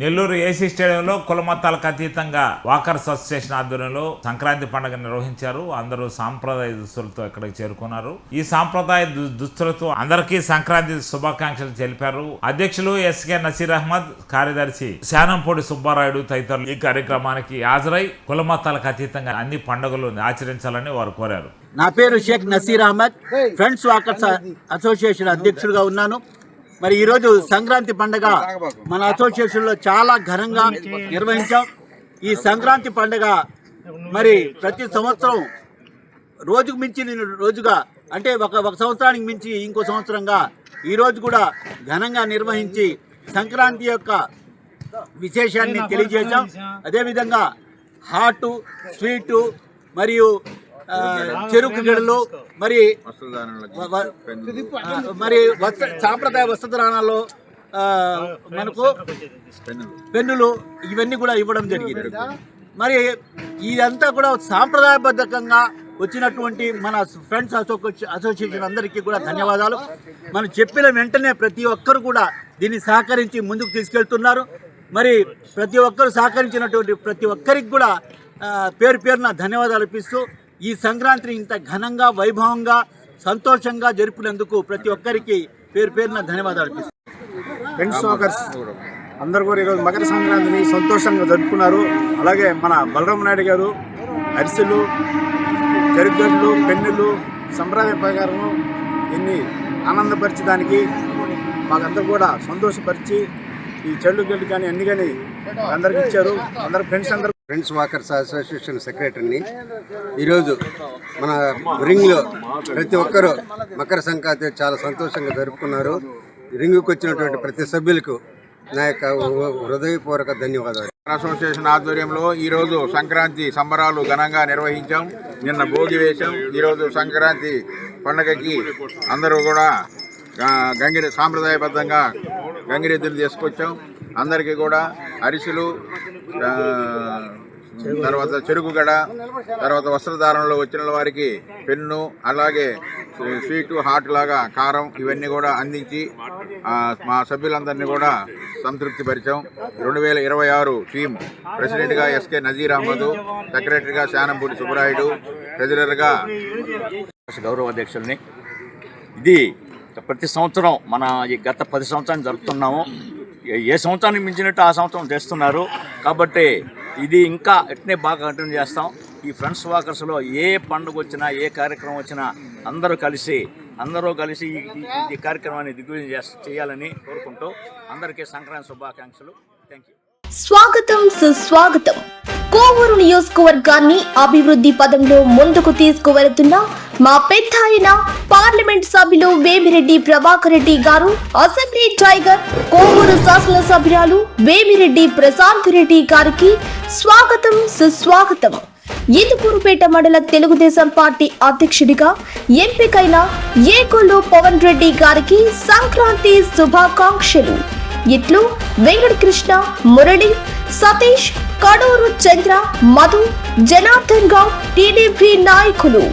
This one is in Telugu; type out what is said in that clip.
నెల్లూరు ఏసీ స్టేడియంలో కుల మతాలకు అతీతంగా వాకర్స్ అసోసియేషన్ ఆధ్వర్యంలో సంక్రాంతి పండుగ నిర్వహించారు. అందరూ సాంప్రదాయ దుస్తులతో ఇక్కడికి చేరుకున్నారు. ఈ సాంప్రదాయ దుస్తులతో అందరికీ సంక్రాంతి శుభాకాంక్షలు తెలిపారు. అధ్యక్షులు ఎస్కే నసీర్ అహ్మద్ కార్యదర్శి శానంపూడి సుబ్బారాయుడు తదితరులు ఈ కార్యక్రమానికి హాజరై కుల మతాలకు అతీతంగా అన్ని పండుగలు ఆచరించాలని వారు కోరారు. నా పేరు Sheikh Naseer Ahmed. Friends walkers association అధ్యక్షుడిగా ఉన్నాను. మరి ఈరోజు సంక్రాంతి పండుగ మన అసోసియేషన్లో చాలా ఘనంగా నిర్వహించాం. ఈ సంక్రాంతి పండుగ మరి ప్రతి సంవత్సరం రోజుకు మించి నేను రోజుగా అంటే ఒక ఒక సంవత్సరానికి మించి ఇంకో సంవత్సరంగా ఈ రోజు కూడా ఘనంగా నిర్వహించి సంక్రాంతి యొక్క విశేషాన్ని తెలియజేశాం. అదేవిధంగా హాటు స్వీటు మరియు చెరుకు గడలు. మరి మరి వస్త్ర సాంప్రదాయ వస్త్రధారణలో మనకు పెన్నులు. ఇవన్నీ కూడా ఇవ్వడం జరిగింది. మరి ఇదంతా కూడా సాంప్రదాయబద్ధకంగా వచ్చినటువంటి మన ఫ్రెండ్స్ అసోసియేషన్ అసోసియేషన్ అందరికీ కూడా ధన్యవాదాలు. మనం చెప్పిన వెంటనే ప్రతి ఒక్కరు కూడా దీన్ని సహకరించి ముందుకు తీసుకెళ్తున్నారు. మరి ప్రతి ఒక్కరు సహకరించినటువంటి ప్రతి ఒక్కరికి కూడా పేరు పేరున ధన్యవాదాలు అర్పిస్తూ ఈ సంక్రాంతిని ఇంత ఘనంగా వైభవంగా సంతోషంగా జరుపుకునేందుకు ప్రతి ఒక్కరికి పేరు పేరున ధన్యవాదాలు అర్పిస్తూ అందరు కూడా ఈరోజు మకర సంక్రాంతిని సంతోషంగా జరుపుకున్నారు. అలాగే మన బలరామ నాయుడు గారు అరిసెలు చెరుగడ్లు పెన్నులు సంప్రదాయ ప్రకారం ఇన్ని ఆనందపరిచడానికి మాకందరూ కూడా సంతోషపరిచి ఈ చెల్లు గడ్లు కానీ అన్ని కానీ అందరికి ఇచ్చారు. అందరు ఫ్రెండ్స్ అందరూ ఫ్రెండ్స్ వాకర్స్ అసోసియేషన్ సెక్రటరీని. ఈరోజు మన రింగ్లో ప్రతి ఒక్కరూ మకర సంక్రాంతి చాలా సంతోషంగా జరుపుకున్నారు. రింగుకు వచ్చినటువంటి ప్రతి సభ్యులకు నా యొక్క హృదయపూర్వక ధన్యవాదాలు. అసోసియేషన్ ఆధ్వర్యంలో ఈరోజు సంక్రాంతి సంబరాలు ఘనంగా నిర్వహించాం. నిన్న భోగి వేశాం. ఈరోజు సంక్రాంతి పండగకి అందరూ కూడా గంగిరి సాంప్రదాయబద్ధంగా గంగిరెద్దులు తీసుకొచ్చాం. అందరికీ కూడా అరిసెలు తర్వాత చెరుకుగడ తర్వాత వస్త్రధారణలో వచ్చిన వారికి పెన్ను అలాగే స్వీటు హాట్ లాగా కారం ఇవన్నీ కూడా అందించి మా సభ్యులందరినీ కూడా సంతృప్తి పరిచాం. రెండు వేల ఇరవై ఆరు టీం ప్రెసిడెంట్గా ఎస్కే నజీర్ అహ్మద్ సెక్రటరీగా శానంపూడి సుబ్బరాయుడు ట్రెజరర్గా గౌరవ అధ్యక్షుల్ని. ఇది ప్రతి సంవత్సరం మన ఈ గత పది సంవత్సరాలు జరుపుతున్నాము. ఏ- సంవత్సరానికి మించినట్టు ఆ సంవత్సరం చేస్తున్నారు. కాబట్టి ఇది ఇంకా ఎట్నే బాగా కంటిన్యూ చేస్తాం. ఈ ఫ్రెండ్స్ వాకర్స్లో ఏ పండుగ వచ్చినా ఏ కార్యక్రమం వచ్చినా అందరూ కలిసి అందరూ కలిసి ఈ- కార్యక్రమాన్ని దిగ్విజయం చేయాలని కోరుకుంటూ అందరికీ సంక్రాంతి శుభాకాంక్షలు. థ్యాంక్ యూ స్వాగతం సుస్వాగతం. కోవూరు నియోజకవర్గాన్ని అభివృద్ధి పదంలో ముందుకు తీసుకువెళుతున్న మా పెద్ద ఆయన పార్లమెంట్ సభ్యులు వేమిరెడ్డి ప్రభాకర్ రెడ్డి గారు అసెంబ్లీ టైగర్ కోవూరు శాసనసభ్యురాలు వేమిరెడ్డి ప్రశాంత్ రెడ్డి గారికి స్వాగతం సుస్వాగతం. ఇందుకూరుపేట మండల తెలుగుదేశం పార్టీ అధ్యక్షుడిగా ఎంపికైన ఏకొల్లు పవన్ రెడ్డి గారికి సంక్రాంతి శుభాకాంక్షలు. ఇట్లు వెంకటకృష్ణ మురళి సతీష్ కడూరు చంద్ర మధు జనార్దన్ గౌడ్ టీడీపీ నాయకులు.